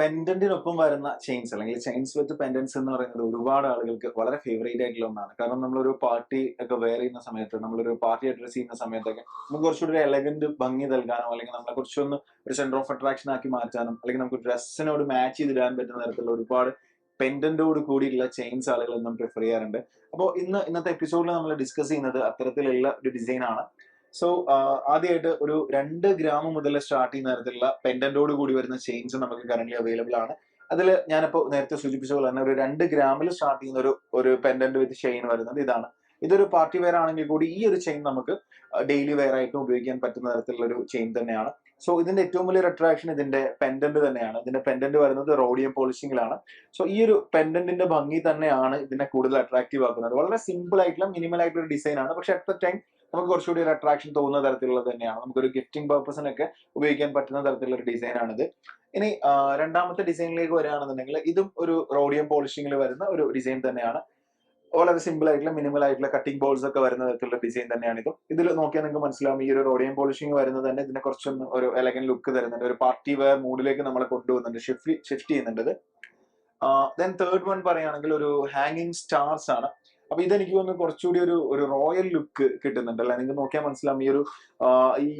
പെൻഡന്റിനൊപ്പം വരുന്ന ചെയിൻസ് അല്ലെങ്കിൽ ചെയിൻസ് വിത്ത് പെൻഡൻസ് എന്ന് പറയുന്നത് ഒരുപാട് ആളുകൾക്ക് വളരെ ഫേവറേറ്റ് ആയിട്ടുള്ള ഒന്നാണ്. കാരണം നമ്മളൊരു പാർട്ടി ഒക്കെ വെയർ ചെയ്യുന്ന സമയത്ത് നമ്മളൊരു പാർട്ടി അഡ്രസ് ചെയ്യുന്ന സമയത്തൊക്കെ നമുക്ക് കുറച്ചുകൂടി ഒരു എലഗന്റ് ഭംഗി നൽകാനോ അല്ലെങ്കിൽ നമ്മളെ കുറച്ചൊന്ന് ഒരു സെന്റർ ഓഫ് അട്രാക്ഷൻ ആക്കി മാറ്റാനും അല്ലെങ്കിൽ നമുക്ക് ഡ്രസ്സിനോട് മാച്ച് ചെയ്തിടാൻ പറ്റുന്ന തരത്തിലുള്ള ഒരുപാട് പെൻഡന്റോട് കൂടിയുള്ള ചെയിൻസ് ആളുകൾ ഇന്നും പ്രിഫർ ചെയ്യാറുണ്ട്. അപ്പോൾ ഇന്ന് ഇന്നത്തെ എപ്പിസോഡിൽ നമ്മൾ ഡിസ്കസ് ചെയ്യുന്നത് അത്തരത്തിലുള്ള ഒരു ഡിസൈൻ ആണ്. സോ ആദ്യമായിട്ട് ഒരു രണ്ട് ഗ്രാം മുതൽ സ്റ്റാർട്ട് ചെയ്യുന്ന തരത്തിലുള്ള പെൻഡന്റോട് കൂടി വരുന്ന ചെയിൻസ് നമുക്ക് കറന്റ് അവൈലബിൾ ആണ്. അതിൽ ഞാനിപ്പോൾ നേരത്തെ സൂചിപ്പിച്ച പോലെ തന്നെ ഒരു രണ്ട് ഗ്രാമിൽ സ്റ്റാർട്ട് ചെയ്യുന്ന ഒരു ഒരു പെൻഡന്റ് വിത്ത് ചെയിൻ വരുന്നത് ഇതാണ്. ഇതൊരു പാർട്ടി വെയർ ആണെങ്കിൽ കൂടി ഈ ഒരു ചെയിൻ നമുക്ക് ഡെയിലി വെയർ ആയിട്ടും ഉപയോഗിക്കാൻ പറ്റുന്ന തരത്തിലുള്ള ഒരു ചെയിൻ തന്നെയാണ്. സോ ഇതിന്റെ ഏറ്റവും വലിയൊരു അട്രാക്ഷൻ ഇതിന്റെ പെൻഡന്റ് തന്നെയാണ്. ഇതിന്റെ പെൻഡന്റ് വരുന്നത് റോഡിയം പോളിഷിംഗിലാണ് സോ ഈ ഒരു പെൻഡന്റിന്റെ ഭംഗി തന്നെയാണ് ഇതിനെ കൂടുതൽ അട്രാക്റ്റീവ് ആക്കുന്നത്. വളരെ സിമ്പിൾ ആയിട്ടുള്ള മിനിമൽ ആയിട്ടുള്ള ഡിസൈൻ ആണ്. പക്ഷെ അറ്റ് ദ ടൈം നമുക്ക് കുറച്ചുകൂടി ഒരു അട്രാക്ഷൻ തോന്നുന്ന തരത്തിലുള്ള തന്നെയാണ്. നമുക്കൊരു ഗിഫ്റ്റിംഗ് പർപ്പസിനൊക്കെ ഉപയോഗിക്കാൻ പറ്റുന്ന തരത്തിലുള്ള ഒരു ഡിസൈൻ ആണിത്. ഇനി രണ്ടാമത്തെ ഡിസൈനിലേക്ക് വരികയാണെന്നുണ്ടെങ്കിൽ ഇതും ഒരു റോഡിയം പോളിഷിംഗിൽ വരുന്ന ഒരു ഡിസൈൻ തന്നെയാണ്. വളരെ സിമ്പിൾ ആയിട്ടുള്ള മിനിമൽ ആയിട്ടുള്ള കട്ടിംഗ് ബോൾസ് ഒക്കെ വരുന്ന തരത്തിലുള്ള ഡിസൈൻ തന്നെയാണ് ഇതും. ഇതിൽ നോക്കിയാൽ നിങ്ങൾക്ക് മനസ്സിലാവും ഈ ഒരു റോഡിയം പോളിഷിംഗ് വരുന്നത് തന്നെ ഇതിനെ കുറച്ചൊന്ന് ഒരു എലഗൻ ലുക്ക് തരുന്നുണ്ട്. ഒരു പാർട്ടി വെയർ മൂഡിലേക്ക് നമ്മളെ കൊണ്ടുപോകുന്നുണ്ട് ഷിഫ്റ്റ് ഷിഫ്റ്റ് ചെയ്യുന്നുണ്ട് ദെൻ തേർഡ് വൺ പറയുകയാണെങ്കിൽ ഒരു ഹാങ്ങിങ് സ്റ്റാർസ് ആണ്. അപ്പൊ ഇതെനിക്ക് തോന്നുന്നു കുറച്ചുകൂടി ഒരു ഒരു റോയൽ ലുക്ക് കിട്ടുന്നുണ്ട്. അല്ലെ? നിങ്ങൾക്ക് നോക്കിയാൽ മനസ്സിലാവും. ഈ ഒരു ഈ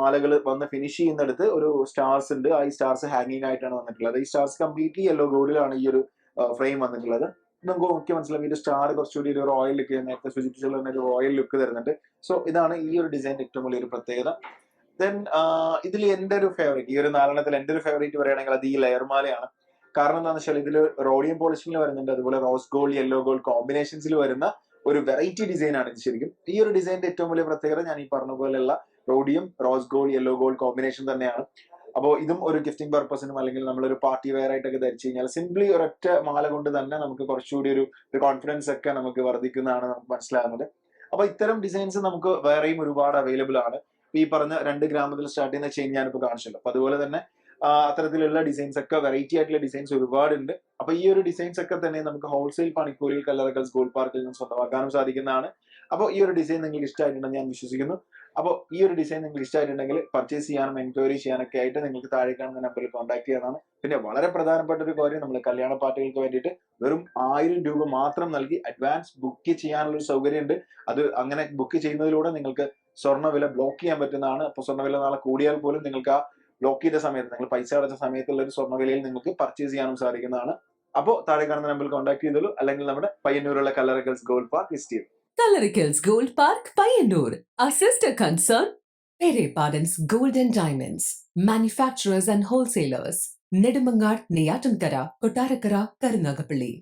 മാലകൾ വന്ന് ഫിനിഷ് ചെയ്യുന്നിടത്ത് ഒരു സ്റ്റാർസ് ഉണ്ട്. ആ ഈ സ്റ്റാർസ് ഹാങ്ങിങ് ആയിട്ടാണ് വന്നിട്ടുള്ളത്. ഈ സ്റ്റാർസ് കംപ്ലീറ്റ്ലി യെല്ലോ ഗോൾഡിലാണ് ഈ ഒരു ഫ്രെയിം വന്നിട്ടുള്ളത്. നമുക്ക് നോക്കി മനസ്സിലാവും. ഈ ഒരു സ്റ്റാർ കുറച്ചുകൂടി ഒരു റോയൽ ലുക്ക് നേരത്തെ സൂചിപ്പിച്ചുള്ള ഒരു റോയൽ ലുക്ക് തരുന്നുണ്ട്. സോ ഇതാണ് ഈ ഒരു ഡിസൈൻ ഏറ്റവും വലിയൊരു പ്രത്യേകത. ദെൻ ഇതിൽ എന്റെ ഒരു ഫേവറേറ്റ് ഈ ഒരു നാലെണ്ണത്തിൽ എന്റെ ഒരു ഫേവറേറ്റ് പറയുകയാണെങ്കിൽ അത് ഈ ലെയർ മാലയാണ്. കാരണം എന്താണെന്ന് വെച്ചാൽ ഇതിൽ റോഡിയം പോളിഷിംഗിൽ വരുന്നുണ്ട് അതുപോലെ റോസ് ഗോൾഡ് യെല്ലോ ഗോൾഡ് കോമ്പിനേഷൻസിൽ വരുന്ന ഒരു വെറൈറ്റി ഡിസൈൻ ആണ് ഇത് ശരിക്കും. ഈ ഒരു ഡിസൈനിന്റെ ഏറ്റവും വലിയ പ്രത്യേകത ഞാൻ ഈ പറഞ്ഞ പോലെയുള്ള rhodium rose gold yellow gold combination തന്നെയാണ്. അപ്പോൾ ഇതും ഒരു ഗിഫ്റ്റിംഗ് പർപ്പസിനും അല്ലെങ്കിൽ നമ്മളൊരു പാർട്ടി വെയർ ആയിട്ടൊക്കെ ധരിച്ചു കഴിഞ്ഞാൽ സിംപ്ലി ഒരൊറ്റ മാല കൊണ്ട് തന്നെ നമുക്ക് കുറച്ചുകൂടി ഒരു ഒരു കോൺഫിഡൻസ് ഒക്കെ നമുക്ക് വർദ്ധിക്കുന്നതാണ് നമുക്ക് മനസ്സിലാകുന്നത് അപ്പൊ ഇത്തരം ഡിസൈൻസ് നമുക്ക് വേറെയും ഒരുപാട് അവൈലബിൾ ആണ്. ഈ പറഞ്ഞ രണ്ട് ഗ്രാമത്തിൽ സ്റ്റാർട്ട് ചെയ്യുന്ന ചെയിൻ ഞാനിപ്പോൾ കാണിച്ചല്ലോ. അപ്പൊ അതുപോലെ തന്നെ അത്തരത്തിലുള്ള ഡിസൈൻസ് ഒക്കെ വെറൈറ്റി ആയിട്ടുള്ള ഡിസൈൻസ് ഒരുപാടുണ്ട്. അപ്പൊ ഈ ഒരു ഡിസൈൻസ് ഒക്കെ തന്നെ നമുക്ക് ഹോൾസെയിൽ പണിക്കൂലിൽ കല്ലറക്കൽസ് ഗോൾഡ് പാർക്കിൽ നിന്ന് സ്വന്തമാക്കാനും സാധിക്കുന്നതാണ്. അപ്പോൾ ഈ ഒരു ഡിസൈൻ നിങ്ങൾക്ക് ഇഷ്ടമായിട്ടുണ്ടെന്ന് ഞാൻ വിശ്വസിക്കുന്നു. അപ്പോൾ ഈ ഒരു ഡിസൈൻ നിങ്ങൾക്ക് ഇഷ്ടമായിട്ടുണ്ടെങ്കിൽ പർച്ചേസ് ചെയ്യാനും എൻക്വയറി ചെയ്യാനൊക്കെ ആയിട്ട് നിങ്ങൾക്ക് താഴെ കാണുന്ന നമ്പറിൽ കോൺടാക്ട് ചെയ്യാനാണ് പിന്നെ വളരെ പ്രധാനപ്പെട്ട ഒരു കാര്യം നമ്മൾ കല്യാണ പാർട്ടികൾക്ക് വേണ്ടിയിട്ട് വെറും ആയിരം രൂപ മാത്രം നൽകി അഡ്വാൻസ് ബുക്ക് ചെയ്യാനുള്ള സൗകര്യമുണ്ട്. അത് അങ്ങനെ ബുക്ക് ചെയ്യുന്നതിലൂടെ നിങ്ങൾക്ക് സ്വർണവില ബ്ലോക്ക് ചെയ്യാൻ പറ്റുന്നതാണ്. അപ്പോൾ സ്വർണവില നാളെ കൂടിയാൽ പോലും നിങ്ങൾക്ക് ആ ബ്ലോക്ക് ചെയ്ത സമയത്ത് നിങ്ങൾ പൈസ അടച്ച സമയത്തുള്ള ഒരു സ്വർണവിലയിൽ നിങ്ങൾക്ക് പർച്ചേസ് ചെയ്യാനും സാധിക്കുന്നതാണ് അപ്പോൾ താഴെ കാണുന്ന നമ്പറിൽ കോൺടാക്ട് ചെയ്തോളൂ അല്ലെങ്കിൽ നമ്മുടെ പയ്യന്നൂരുള്ള കല്ലറക്കൽസ് ഗോൾഡ് പാർക്ക് വിസിറ്റ് ചെയ്യും Coloricals Gold Park, Payyanur. Our sister concern, Pere Pardon's Gold and Diamonds. Manufacturers and wholesalers. Nedumangad, Neyatankara, Kotarakara, Karunagapalli.